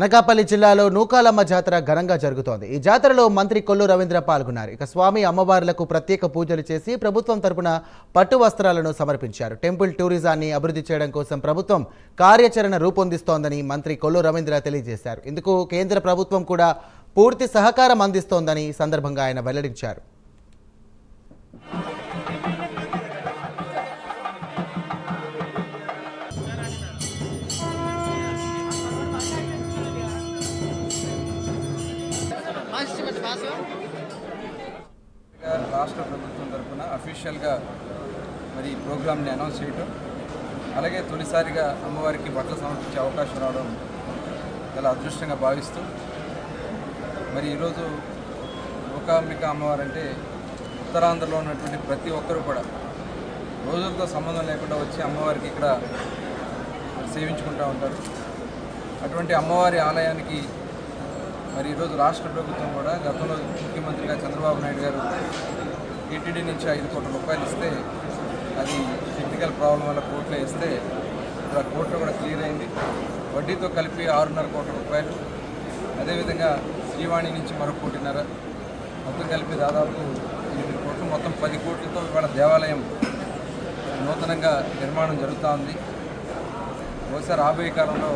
అనకాపల్లి జిల్లాలో నూకాలమ్మ జాతర ఘనంగా జరుగుతోంది. ఈ జాతరలో మంత్రి కొల్లు రవీంద్ర పాల్గొన్నారు. ఇక స్వామి అమ్మవార్లకు ప్రత్యేక పూజలు చేసి ప్రభుత్వం తరపున పట్టు వస్త్రాలను సమర్పించారు. టెంపుల్ టూరిజాన్ని అభివృద్ధి చేయడం కోసం ప్రభుత్వం కార్యాచరణ రూపొందిస్తోందని మంత్రి కొల్లు రవీంద్ర తెలియజేశారు. ఇందుకు కేంద్ర ప్రభుత్వం కూడా పూర్తి సహకారం అందిస్తోందని సందర్భంగా ఆయన వెల్లడించారు. రాష్ట్ర ప్రభుత్వం తరఫున అఫీషియల్గా మరి ప్రోగ్రామ్ని అనౌన్స్ చేయటం అలాగే తొలిసారిగా అమ్మవారికి బట్టలు సమర్పించే అవకాశం రావడం చాలా అదృష్టంగా భావిస్తూ మరి ఈరోజు లోకాంబిక అమ్మవారు అంటే ఉత్తరాంధ్రలో ఉన్నటువంటి ప్రతి ఒక్కరూ కూడా రోజులతో సంబంధం లేకుండా వచ్చి అమ్మవారికి ఇక్కడ సేవించుకుంటూ ఉంటారు. అటువంటి అమ్మవారి ఆలయానికి మరి ఈరోజు రాష్ట్ర ప్రభుత్వం కూడా గతంలో ముఖ్యమంత్రిగా చంద్రబాబు నాయుడు గారు టీటీడీ నుంచి ఐదు కోట్ల రూపాయలు ఇస్తే అది టెక్నికల్ ప్రాబ్లం వల్ల కోర్టులో ఇస్తే ఇప్పుడు ఆ కోర్టులో కూడా క్లియర్ అయింది. వడ్డీతో కలిపి ఆరున్నర కోట్ల రూపాయలు. అదేవిధంగా శ్రీవాణి నుంచి మరో కోటిన్నర. మొత్తం కలిపి దాదాపు ఎనిమిది కోట్లు. మొత్తం పది కోట్లతో ఇవాళ దేవాలయం నూతనంగా నిర్మాణం జరుగుతూ ఉంది బహుశా రాబోయే కాలంలో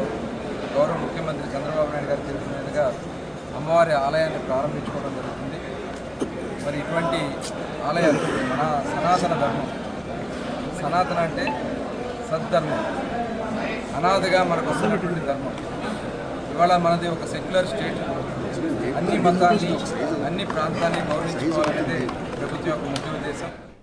గౌరవ ముఖ్యమంత్రి చంద్రబాబు నాయుడు గారు తెలిపిన విధంగా అమ్మవారి ఆలయాన్ని ప్రారంభించుకోవడం జరుగుతుంది. మరి ఇటువంటి ఆలయాలు మన సనాతన ధర్మం. సనాతన అంటే సద్ధర్మం. అనాథగా మనకు వస్తున్నటువంటి ధర్మం. ఇవాళ మనది ఒక సెక్యులర్ స్టేట్. అన్ని మతాన్ని అన్ని ప్రాంతాన్ని గౌరవించుకోవాలనేది ప్రభుత్వం యొక్క ముఖ్య ఉద్దేశం.